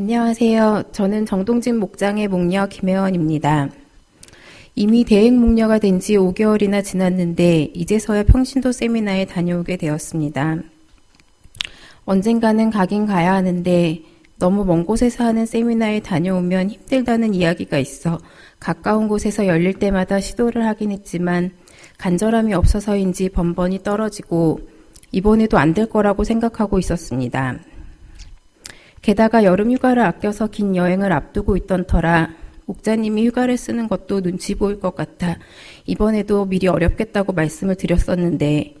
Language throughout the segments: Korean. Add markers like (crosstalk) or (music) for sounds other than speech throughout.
안녕하세요. 저는 정동진 목장의 목녀 김혜원입니다. 이미 대행 목녀가 된 지 5개월이나 지났는데 이제서야 평신도 세미나에 다녀오게 되었습니다. 언젠가는 가긴 가야 하는데 너무 먼 곳에서 하는 세미나에 다녀오면 힘들다는 이야기가 있어 가까운 곳에서 열릴 때마다 시도를 하긴 했지만 간절함이 없어서인지 번번이 떨어지고 이번에도 안 될 거라고 생각하고 있었습니다. 게다가 여름 휴가를 아껴서 긴 여행을 앞두고 있던 터라 목자님이 휴가를 쓰는 것도 눈치 보일 것 같아 이번에도 미리 어렵겠다고 말씀을 드렸었는데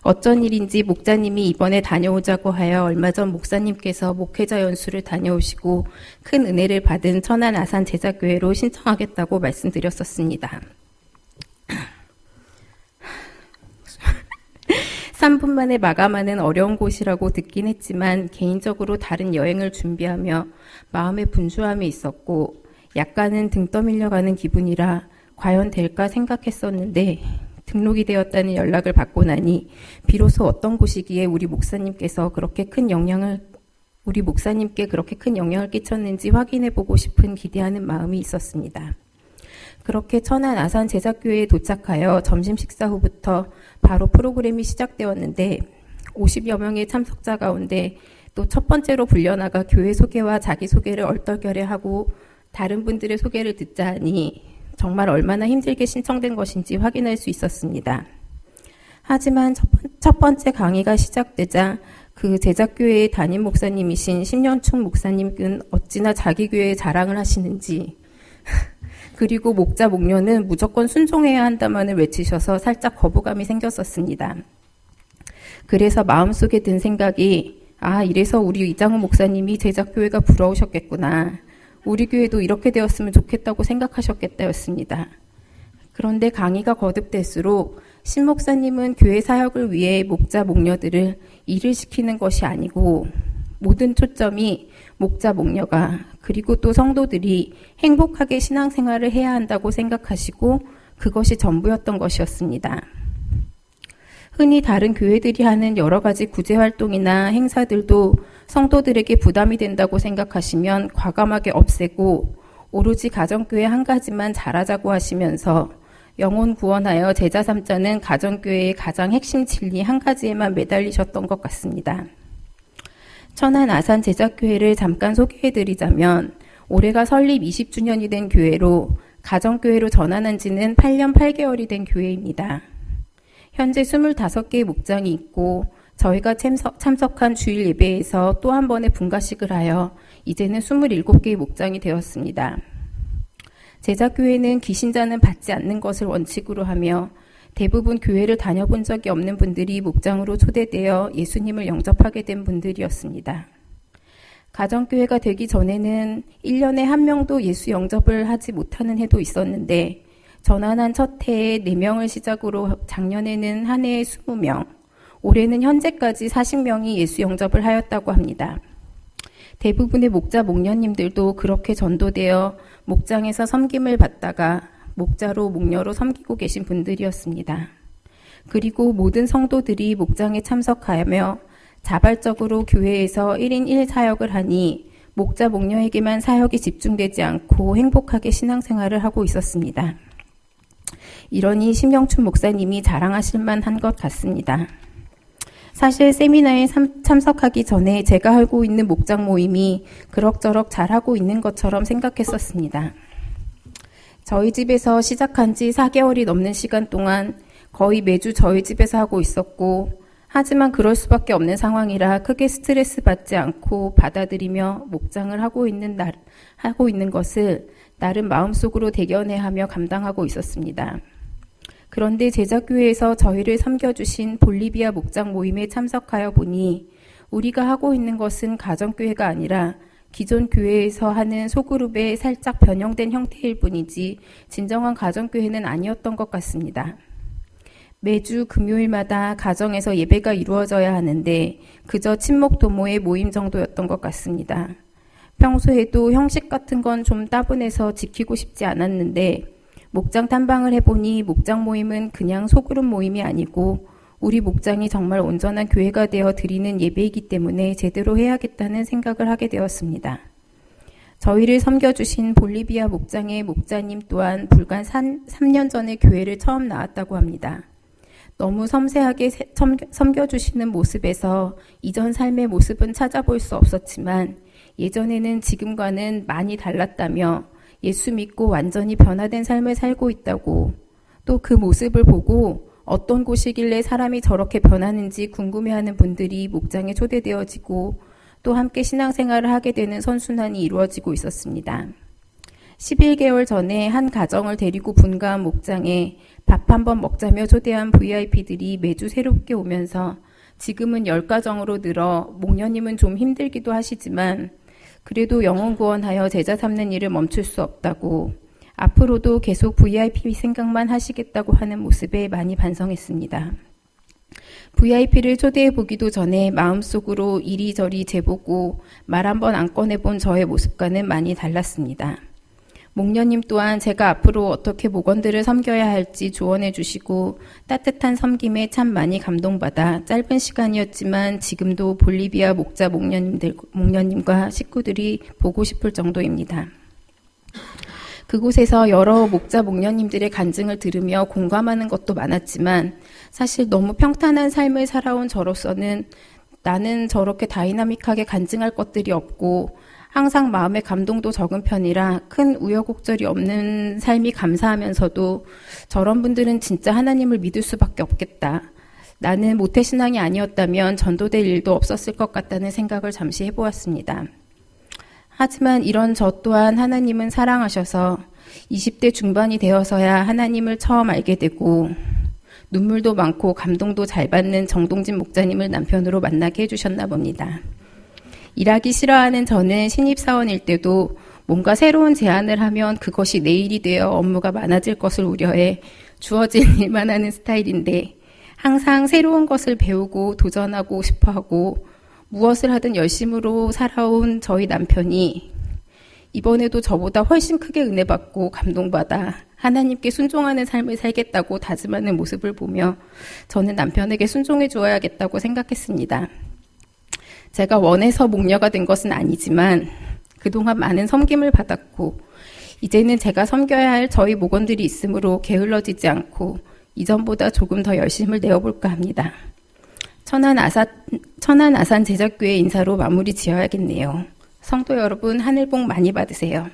어쩐 일인지 목자님이 이번에 다녀오자고 하여 얼마 전 목사님께서 목회자 연수를 다녀오시고 큰 은혜를 받은 천안 아산 제자교회로 신청하겠다고 말씀드렸었습니다. 3분 만에 마감하는 어려운 곳이라고 듣긴 했지만 개인적으로 다른 여행을 준비하며 마음의 분주함이 있었고 약간은 등 떠밀려가는 기분이라 과연 될까 생각했었는데 등록이 되었다는 연락을 받고 나니 비로소 어떤 곳이기에 우리 목사님께서 그렇게 큰 영향을 우리 목사님께 그렇게 큰 영향을 끼쳤는지 확인해 보고 싶은 기대하는 마음이 있었습니다. 그렇게 천안 아산 제작교회에 도착하여 점심 식사 후부터 바로 프로그램이 시작되었는데 50여 명의 참석자 가운데 또 첫 번째로 불려나가 교회 소개와 자기소개를 얼떨결에 하고 다른 분들의 소개를 듣자 하니 정말 얼마나 힘들게 신청된 것인지 확인할 수 있었습니다. 하지만 첫, 번째 강의가 시작되자 그 제작교회의 담임 목사님이신 심년충 목사님은 어찌나 자기 교회의 자랑을 하시는지 그리고 목자 목녀는 무조건 순종해야 한다만을 외치셔서 살짝 거부감이 생겼었습니다. 그래서 마음속에 든 생각이 아 이래서 우리 이장우 목사님이 제작교회가 부러우셨겠구나. 우리 교회도 이렇게 되었으면 좋겠다고 생각하셨겠다였습니다. 그런데 강의가 거듭될수록 신 목사님은 교회 사역을 위해 목자 목녀들을 일을 시키는 것이 아니고 모든 초점이 목자 목녀가 그리고 또 성도들이 행복하게 신앙생활을 해야 한다고 생각하시고 그것이 전부였던 것이었습니다. 흔히 다른 교회들이 하는 여러 가지 구제 활동이나 행사들도 성도들에게 부담이 된다고 생각하시면 과감하게 없애고 오로지 가정교회 한 가지만 잘하자고 하시면서 영혼 구원하여 제자 삼자는 가정교회의 가장 핵심 진리 한 가지에만 매달리셨던 것 같습니다. 천안 아산 제작교회를 잠깐 소개해드리자면 올해가 설립 20주년이 된 교회로 가정교회로 전환한 지는 8년 8개월이 된 교회입니다. 현재 25개의 목장이 있고 저희가 참석, 한 주일 예배에서 또 한 번의 분가식을 하여 이제는 27개의 목장이 되었습니다. 제자교회는 기신자는 받지 않는 것을 원칙으로 하며 대부분 교회를 다녀본 적이 없는 분들이 목장으로 초대되어 예수님을 영접하게 된 분들이었습니다. 가정교회가 되기 전에는 1년에 한 명도 예수 영접을 하지 못하는 해도 있었는데 전환한 첫 해에 4명을 시작으로 작년에는 한 해에 20명, 올해는 현재까지 40명이 예수 영접을 하였다고 합니다. 대부분의 목자 목녀님들도 그렇게 전도되어 목장에서 섬김을 받다가 목자로 목녀로 섬기고 계신 분들이었습니다. 그리고 모든 성도들이 목장에 참석하며 자발적으로 교회에서 1인 1 사역을 하니 목자 목녀에게만 사역이 집중되지 않고 행복하게 신앙생활을 하고 있었습니다. 이러니 심영춘 목사님이 자랑하실 만한 것 같습니다. 사실 세미나에 참석하기 전에 제가 알고 있는 목장 모임이 그럭저럭 잘하고 있는 것처럼 생각했었습니다. 저희 집에서 시작한 지 4개월이 넘는 시간 동안 거의 매주 저희 집에서 하고 있었고, 하지만 그럴 수밖에 없는 상황이라 크게 스트레스 받지 않고 받아들이며 목장을 하고 있는 날, 하고 있는 것을 나름 마음속으로 대견해 하며 감당하고 있었습니다. 그런데 제자교회에서 저희를 섬겨주신 볼리비아 목장 모임에 참석하여 보니 우리가 하고 있는 것은 가정교회가 아니라 기존 교회에서 하는 소그룹의 살짝 변형된 형태일 뿐이지 진정한 가정교회는 아니었던 것 같습니다. 매주 금요일마다 가정에서 예배가 이루어져야 하는데 그저 친목 도모의 모임 정도였던 것 같습니다. 평소에도 형식 같은 건 좀 따분해서 지키고 싶지 않았는데 목장 탐방을 해보니 목장 모임은 그냥 소그룹 모임이 아니고 우리 목장이 정말 온전한 교회가 되어 드리는 예배이기 때문에 제대로 해야겠다는 생각을 하게 되었습니다. 저희를 섬겨주신 볼리비아 목장의 목자님 또한 불과 3년 전에 교회를 처음 나왔다고 합니다. 너무 섬세하게 섬겨주시는 모습에서 이전 삶의 모습은 찾아볼 수 없었지만 예전에는 지금과는 많이 달랐다며 예수 믿고 완전히 변화된 삶을 살고 있다고 또 그 모습을 보고 어떤 곳이길래 사람이 저렇게 변하는지 궁금해하는 분들이 목장에 초대되어지고 또 함께 신앙생활을 하게 되는 선순환이 이루어지고 있었습니다. 11개월 전에 한 가정을 데리고 분가한 목장에 밥 한 번 먹자며 초대한 VIP들이 매주 새롭게 오면서 지금은 10가정으로 늘어 목녀님은 좀 힘들기도 하시지만 그래도 영혼 구원하여 제자 삼는 일을 멈출 수 없다고 앞으로도 계속 VIP 생각만 하시겠다고 하는 모습에 많이 반성했습니다. VIP를 초대해 보기도 전에 마음속으로 이리저리 재보고 말 한 번 안 꺼내본 저의 모습과는 많이 달랐습니다. 목녀님 또한 제가 앞으로 어떻게 목원들을 섬겨야 할지 조언해 주시고 따뜻한 섬김에 참 많이 감동받아 짧은 시간이었지만 지금도 볼리비아 목자 목녀님들, 목녀님과 식구들이 보고 싶을 정도입니다. 그곳에서 여러 목자 목녀님들의 간증을 들으며 공감하는 것도 많았지만 사실 너무 평탄한 삶을 살아온 저로서는 나는 저렇게 다이나믹하게 간증할 것들이 없고 항상 마음의 감동도 적은 편이라 큰 우여곡절이 없는 삶이 감사하면서도 저런 분들은 진짜 하나님을 믿을 수밖에 없겠다. 나는 모태신앙이 아니었다면 전도될 일도 없었을 것 같다는 생각을 잠시 해보았습니다. 하지만 이런 저 또한 하나님은 사랑하셔서 20대 중반이 되어서야 하나님을 처음 알게 되고 눈물도 많고 감동도 잘 받는 정동진 목자님을 남편으로 만나게 해주셨나 봅니다. 일하기 싫어하는 저는 신입사원일 때도 뭔가 새로운 제안을 하면 그것이 내일이 되어 업무가 많아질 것을 우려해 주어진 (laughs) 일만 하는 스타일인데 항상 새로운 것을 배우고 도전하고 싶어 하고 무엇을 하든 열심으로 살아온 저희 남편이 이번에도 저보다 훨씬 크게 은혜 받고 감동받아 하나님께 순종하는 삶을 살겠다고 다짐하는 모습을 보며 저는 남편에게 순종해 주어야겠다고 생각했습니다. 제가 원해서 목녀가 된 것은 아니지만 그동안 많은 섬김을 받았고 이제는 제가 섬겨야 할 저희 목원들이 있으므로 게을러지지 않고 이전보다 조금 더 열심을 내어볼까 합니다. 천안 아산, 천안 아산 제작교회 인사로 마무리 지어야겠네요. 성도 여러분, 하늘 복 많이 받으세요.